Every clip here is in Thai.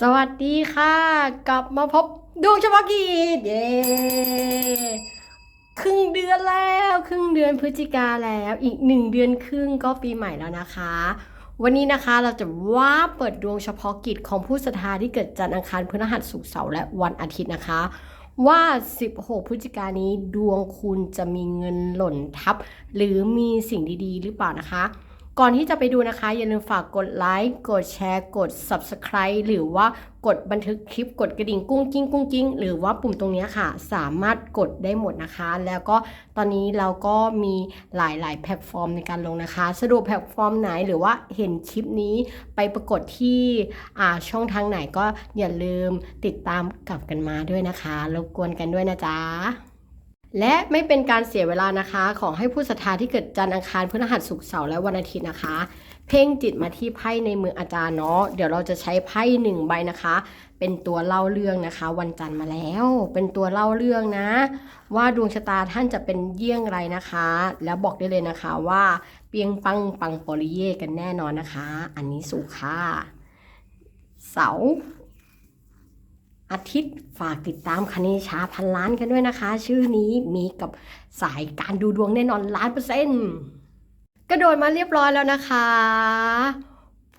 สวัสดีค่ะ กลับมาพบดวงเฉพาะกิจเย้ครึ่งเดือนแล้ว ครึ่งเดือนพฤศจิกาแล้วอีกหนึ่งเดือนครึ่งก็ปีใหม่แล้วนะคะ วันนี้นะคะเราจะว่าเปิดดวงเฉพาะกิจของผู้ศรัทธาที่เกิดจันทร์อังคารพฤหัสศุกร์เสาร์และวันอาทิตย์นะคะ ว่า 16 พฤศจิกานี้ดวงคุณจะมีเงินหล่นทับ หรือมีสิ่งดีๆ หรือเปล่านะคะ ก่อนที่จะไปดูนะคะ อย่าลืมฝากกดไลค์กดแชร์กด Subscribe หรือว่ากดบันทึกคลิปกดกระดิ่งกุ้งกิ้งกุ้งกิ้งหรือว่าปุ่มตรงนี้ค่ะ สามารถกดได้หมดนะคะ แล้วก็ตอนนี้เราก็มีหลาย ๆ แพลตฟอร์มในการลงนะคะ สะดวกแพลตฟอร์มไหนหรือว่าเห็นคลิปนี้ไปปรากฏที่ช่องทางไหนก็อย่าลืมติดตามกลับกันมาด้วยนะคะรบกวนกันด้วยนะจ๊ะ และไม่เป็นการเสียเวลานะคะ ขอให้ผู้ศรัทธาที่เกิดจันทร์อังคารพฤหัสศุกร์เสาร์และวันอาทิตย์นะคะ เพ่งจิตมาที่ไพ่ในมืออาจารย์เนาะเดี๋ยวเราจะใช้ไพ่หนึ่งใบนะคะ เป็นตัวเล่าเรื่องนะคะ วันจันทร์มาแล้ว เป็นตัวเล่าเรื่องนะ ว่าดวงชะตาท่านจะเป็นเยี่ยงไรนะคะ แล้วบอกได้เลยนะคะว่าเปียงปังปังปริเย่กันแน่นอนนะคะ อันนี้สุค่ะเสา อาทิตย์ฝากติดตามคณิชาพันล้านกันด้วยนะคะ ชื่อนี้มีกับสายการดูดวงแน่นอนล้านเปอร์เซ็นต์กระโดดมาเรียบร้อยแล้วนะคะ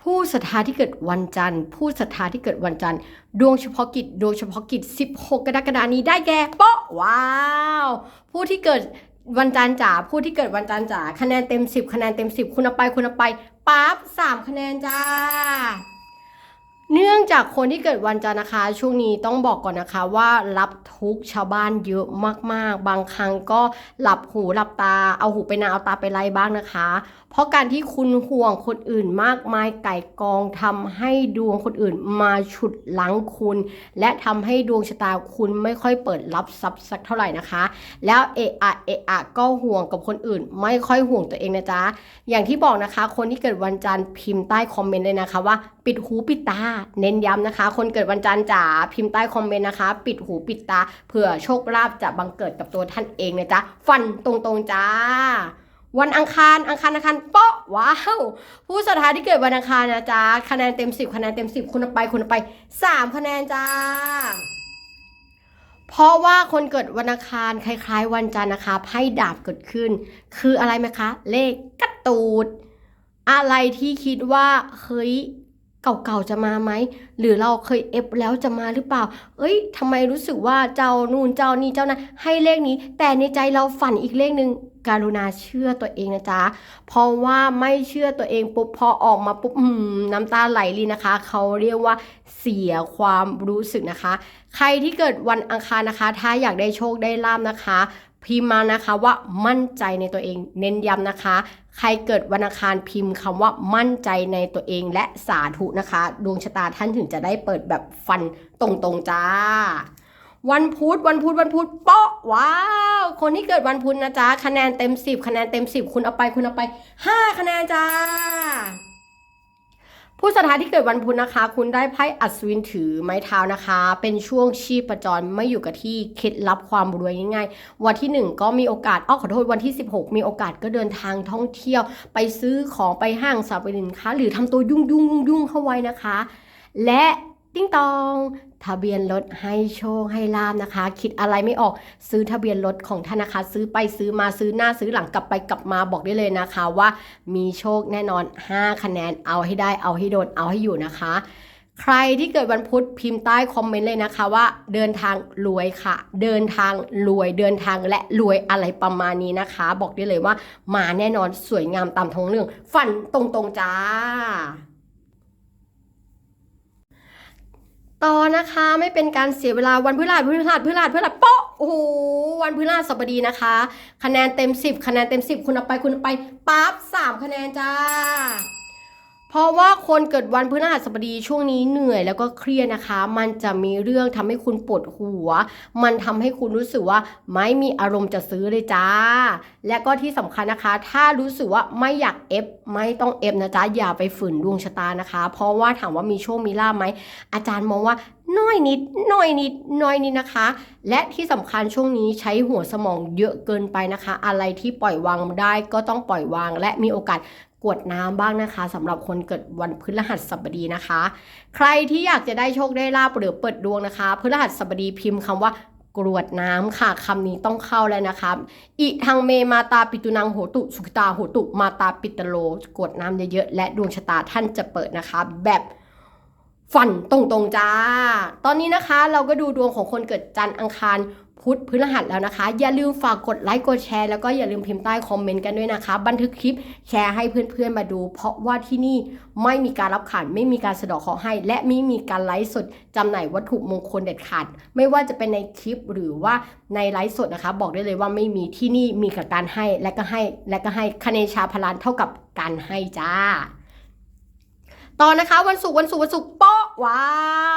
ผู้ศรัทธาที่เกิดวันจันทร์ ผู้ศรัทธาที่เกิดวันจันทร์ ดวงเฉพาะกิจ ดวงเฉพาะกิจ 16 กรกฎานี้ได้แก่โป๊ะว้าว ผู้ที่เกิดวันจันทร์จ๋าผู้ที่เกิดวันจันทร์จ๋าคะแนนเต็ม 10 คะแนนเต็ม 10 คุณเอาไปคุณเอาไปปั๊บ3คะแนนจ้า เนื่องจากคนที่เกิดวันจันทร์นะคะ ช่วงนี้ต้องบอกก่อนนะคะว่ารับทุกชาวบ้านเยอะมากๆ บางครั้งก็หลับหูหลับตาเอาหูไปนาเอาตาไปไล่บ้างนะคะ เพราะการที่คุณห่วงคนอื่นมากมายไก่กองทำให้ดวงคนอื่นมาฉุดหลังคุณ และทำให้ดวงชะตาคุณไม่ค่อยเปิดรับทรัพย์สักเท่าไหร่นะคะ แล้วเอะอะเอะอะก็ห่วงกับคนอื่น ไม่ค่อยห่วงตัวเองนะจ๊ะอย่างที่บอกนะคะ คนที่เกิดวันจันทร์พิมพ์ใต้คอมเมนต์เลยนะคะว่า ปิดหูปิดตาเน้นย้ำนะคะ คนเกิดวันจันทร์จ๋าพิมพ์ใต้คอมเมนต์นะคะ ปิดหูปิดตาเผื่อโชคลาภจะบังเกิดกับตัวท่านเองนะจ๊ะฟันตรงๆจ้าวันอังคารอังคารอังคารโป๊ะว้าวผู้ศรัทธาที่เกิดวันอังคารนะจ๊ะคะแนนเต็ม10คะแนนเต็ม10คุณไปคุณเอาไป3คะแนนจ้า เพราะว่าคนเกิดวันอังคารคล้าย ๆ วันจันทร์นะคะไพ่ดาบเกิดขึ้น คืออะไรไหมคะ เลขกระตูด อะไรที่คิดว่าเฮ้ย เก่าๆจะมาไหมหรือเราเคยเอฟแล้วจะมาหรือเปล่า เอ้ยทำไมรู้สึกว่าเจ้านู่นเจ้านี่เจ้านั้นให้เลขนี้ แต่ในใจเราฝันอีกเลขหนึ่งการุณาเชื่อตัวเองนะจ๊ะ เพราะว่าไม่เชื่อตัวเองปุ๊บพอออกมาปุ๊บอืมน้ำตาไหลเลยนะคะ เขาเรียกว่าเสียความรู้สึกนะคะ ใครที่เกิดวันอังคารนะคะ ถ้าอยากได้โชคได้ลาบนะคะ พิมพ์มานะคะว่ามั่นใจในตัวเอง เน้นย้ำนะคะ ใครเกิดวันอังคารพิมพ์คำว่ามั่นใจในตัวเองและสาธุนะคะ ดวงชะตาท่านถึงจะได้เปิดแบบฟันตรงๆจ้า วันพุธวันพุธวันพุธเปาะว้าว คนที่เกิดวันพุธนะจ๊ะคะแนนเต็ม 10 คะแนนเต็ม 10 คุณเอาไปคุณเอาไป 5 คะแนนจ้า ผู้สถานที่เกิดวันพุธนะคะ คุณได้ไพ่อัศวินถือไม้เท้านะคะ เป็นช่วงชีพจรไม่อยู่กับที่เคล็ดลับความรวยง่ายๆ วันที่ 1 ก็มีโอกาสอ้อขอโทษวันที่ 16 มีโอกาสก็เดินทางท่องเที่ยว ไปซื้อของไปห้างสรรพสินค้า หรือทำตัวยุ่งยุ่งยุ่งยุ่งเข้าไว้นะคะ และติ้งตอง ทะเบียนรถให้โชคให้ลาบนะคะ คิดอะไรไม่ออกซื้อทะเบียนรถของท่านนะคะ ซื้อไปซื้อมาซื้อหน้าซื้อหลังกลับไปกลับมาบอกได้เลยนะคะ ว่ามีโชคแน่นอน 5 คะแนนเอาให้ได้เอาให้โดนเอาให้อยู่นะคะ ใครที่เกิดวันพุธพิมพ์ใต้คอมเมนต์เลยนะคะว่าเดินทางรวยค่ะ เดินทางรวยเดินทางและรวยอะไรประมาณนี้นะคะ บอกได้เลยว่ามาแน่นอนสวยงามตามท้องเรื่อง ฝันตรงๆจ้า ต่อนะคะไม่เป็นการเสียเวลาวันพฤหัสพฤหัสพฤหัสพฤหัสโป๊ะโอ้โหวันพฤหัสบดีนะคะ คะแนนเต็ม 10 คะแนนเต็ม 10 คุณเอาไปคุณเอาไปปั๊บ3คะแนนจ้า เพราะว่าคนเกิดวันพฤหัสบดีช่วงนี้เหนื่อยแล้วก็เครียดนะคะ มันจะมีเรื่องทำให้คุณปวดหัว มันทำให้คุณรู้สึกว่าไม่มีอารมณ์จะซื้อเลยจ้า และก็ที่สำคัญนะคะ ถ้ารู้สึกว่าไม่อยากเอฟไม่ต้องเอฟนะจ๊ะอย่าไปฝืนดวงชะตานะคะ เพราะว่าถามว่ามีโชคมีลาภไหมอาจารย์มองว่าน้อยนิดน้อยนิดน้อยนิดนะคะ และที่สำคัญช่วงนี้ใช้หัวสมองเยอะเกินไปนะคะ อะไรที่ปล่อยวางได้ก็ต้องปล่อยวาง และมีโอกาส กวดน้ำบ้างนะคะสำหรับคนเกิดวันพฤหัสบดีนะคะ ใครที่อยากจะได้โชคได้ลาบหรือเปิดดวงนะคะพฤหัสบดีพิมพ์คำว่ากรวดน้ำค่ะคำนี้ต้องเข้าแล้วนะคะอิทังเมมาตาปิตุนังโหตุ สุขตาโหตุมาตาปิตโลกรวดน้ำเยอะๆและดวงชะตาท่านจะเปิดนะคะแบบ ฝันตรงๆจ้า ตอนนี้นะคะเราก็ดูดวงของคนเกิดจันทร์อังคารพุธพฤหัสแล้วนะคะ อย่าลืมฝากกดไลค์กดแชร์แล้วก็อย่าลืมพิมพ์ใต้คอมเมนต์กันด้วยนะคะ บันทึกคลิปแชร์ให้เพื่อนๆมาดู เพราะว่าที่นี่ไม่มีการรับขานไม่มีการสะดอกเคราะห์ให้ และไม่มีการไลฟ์สดจำหน่ายวัตถุมงคลเด็ดขาดไม่ว่าจะเป็นในคลิปหรือว่าในไลฟ์สดนะคะ บอกได้เลยว่าไม่มีที่นี่มีกับการให้และก็ให้และก็ให้คะแนนชาพลานเท่ากับการให้จ้า ต่อนะคะวันศุกร์วันศุกร์วันศุกร์ปาะ ว้า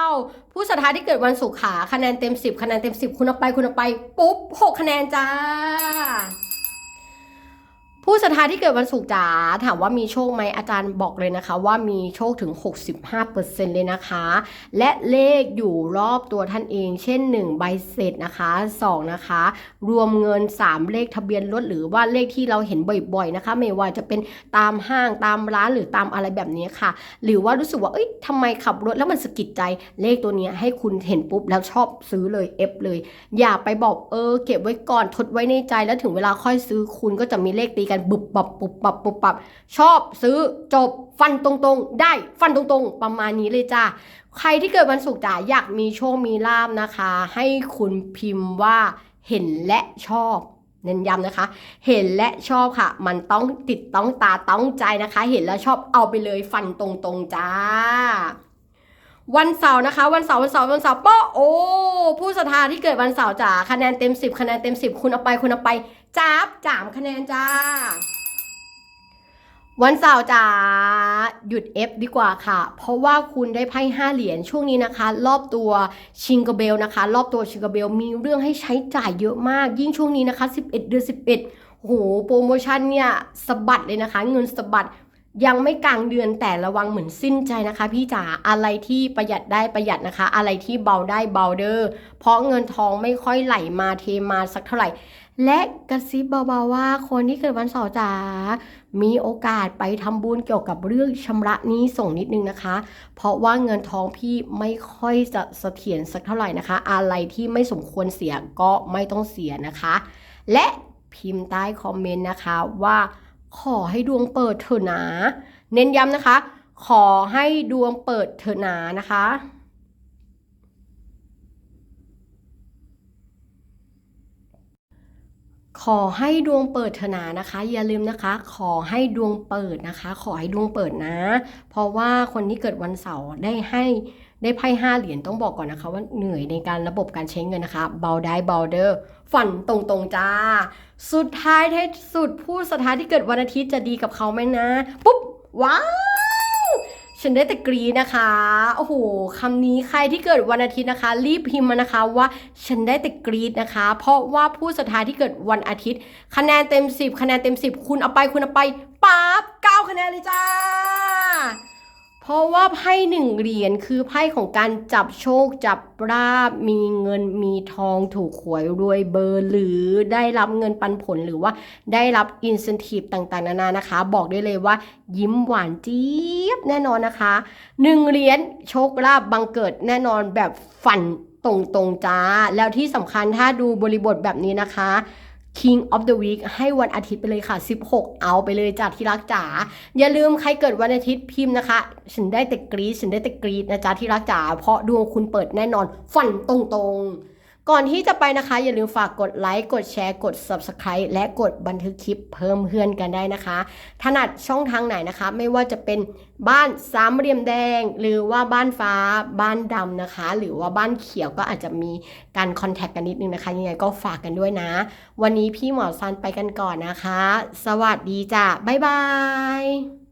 ว ผู้ศรัทธาที่เกิดวันศุกร์ขาคะแนนเต็ม 10 คะแนนเต็ม 10 คุณเอาไปคุณเอาไป ปุ๊บ 6 คะแนนจ้า ผู้ศรัทธาที่เกิดวันศุกร์จ๋าถามว่ามีโชคไหมอาจารย์บอกเลยนะคะ ว่ามีโชคถึง 65%เลยนะคะ และเลขอยู่รอบตัวท่านเอง เช่น 1 ใบเสร็จนะคะ2นะคะ รวมเงิน 3 เลขทะเบียนรถหรือว่าเลขที่เราเห็นบ่อยๆนะคะ ไม่ว่าจะเป็นตามห้างตามร้านหรือตามอะไรแบบนี้ค่ะ หรือว่ารู้สึกว่าเอ้ยทำไมขับรถแล้วมันสะกิดใจเลขตัวนี้ให้คุณเห็นปุ๊บแล้วชอบซื้อเลยเอฟเลย อย่าไปบอกเออเก็บไว้ก่อนทดไว้ในใจแล้วถึงเวลาค่อยซื้อคุณก็จะมีเลขตีกันบุบปับปุบปับปุบปับ ชอบซื้อจบฟันตรงๆ ได้ฟันตรงๆ ประมาณนี้เลยจ้าใครที่เกิดวันศุกร์จ๋าอยากมีโชคมีลาบนะคะ ให้คุณพิมพ์ว่าเห็นและชอบเน้นย้ำนะคะ เห็นและชอบค่ะ มันต้องติดต้องตาต้องใจนะคะ เห็นแล้วชอบเอาไปเลยฟันตรงๆจ้า วันเสาร์นะคะ วันเสาร์วันเสาร์วันเสาร์ป๊ะโอ้ผู้ศรัทธาที่เกิดวันเสาร์จ๋าคะแนนเต็ม10คะแนนเต็ม10คุณเอาไปคุณเอาไปจ้าบจามคะแนนจ้า วันเสาร์จ๋าหยุด F ดีกว่าค่ะ เพราะว่าคุณได้ไพ่ห้าเหรียญช่วงนี้นะคะ รอบตัวชิงเกเบลนะคะ รอบตัวชิงเกเบลมีเรื่องให้ใช้จ่ายเยอะมาก ยิ่งช่วงนี้นะคะ 11 เดือน11โอ้โหโปรโมชั่นเนี่ยสะบัดเลยนะคะ เงินสะบัด ยังไม่กลางเดือนแต่ระวังเหมือนสิ้นใจนะคะ พี่จ๋าอะไรที่ประหยัดได้ประหยัดนะคะ อะไรที่เบาได้เบาเด้อเพราะเงินทองไม่ค่อยไหลมาเทมาสักเท่าไหร่ และกระซิบเบาๆว่าคนที่เกิดวันเสาร์จ๋ามีโอกาสไปทำบุญเกี่ยวกับเรื่องชำระนี้ส่งนิดนึงนะคะ เพราะว่าเงินทองพี่ไม่ค่อยจะเสถียรสักเท่าไหร่นะคะ อะไรที่ไม่สมควรเสียก็ไม่ต้องเสียนะคะ และพิมพ์ใต้คอมเมนต์นะคะว่า ขอให้ดวงเปิดเถอะนะ เน้นย้ำนะคะ ขอให้ดวงเปิดเถอะนานะคะขอให้ดวงเปิดเถอะนานะคะ อย่าลืมนะคะ ขอให้ดวงเปิดนะคะ ขอให้ดวงเปิดนะ เพราะว่าคนที่เกิดวันเสาร์ได้ให้ ได้ไพ่ห้าเหรียญต้องบอกก่อนนะคะ ว่าเหนื่อยในการระบบการใช้เงินนะคะ เบาได้เบาเดอร์ฝันตรงๆจ้า สุดท้ายท้ายสุดผู้สถานที่เกิดวันอาทิตย์จะดีกับเขาไหมนะ ปุ๊บ ว้าวฉันได้แต่กรีดนะคะโอ้โหคำนี้ใครที่เกิดวันอาทิตย์นะคะ รีบพิมพ์มานะคะว่าฉันได้แต่กรีดนะคะ เพราะว่าผู้ศรัทธาที่เกิดวันอาทิตย์ คะแนนเต็ม 10 คะแนนเต็ม 10 คุณเอาไปคุณเอาไปปั๊บ9คะแนนเลยจ้า เพราะว่าไพ่หนึ่งเหรียญคือไพ่ของการจับโชคจับราบ มีเงินมีทองถูกหวยรวยเบอร์ หรือได้รับเงินปันผลหรือว่าได้รับอินสันทีฟต่างๆ นานานะคะ บอกได้เลยว่า ยิ้มหวานจี๊บแน่นอนนะคะหนึ่งเหรียญโชคลาบบังเกิดแน่นอนแบบฝันตรงๆจ้า แล้วที่สำคัญถ้าดูบริบทแบบนี้นะคะ King of the Week ให้วันอาทิตย์ไปเลยค่ะ 16 เอาไปเลยจ้าที่รักจ๋าอย่าลืมใครเกิดวันอาทิตย์พิมพ์นะคะ ฉันได้แต่กรีดฉันได้แต่กรีดนะจ๊ะที่รักจ๋าเพราะดวงคุณเปิดแน่นอนฝันตรงๆ ก่อนที่จะไปนะคะ อย่าลืมฝากกดไลค์ กดแชร์ กด Subscribe และกดบันทึกคลิปเพิ่มเพื่อนกันได้นะคะ ถนัดช่องทางไหนนะคะ ไม่ว่าจะเป็นบ้านสามเหลี่ยมแดง หรือว่าบ้านฟ้าบ้านดำนะคะ หรือว่าบ้านเขียวก็อาจจะมีการคอนแทคกันนิดนึงนะคะ ยังไงก็ฝากกันด้วยนะ วันนี้พี่หมอซันไปกันก่อนนะคะ สวัสดีจ้ะบ๊ายบาย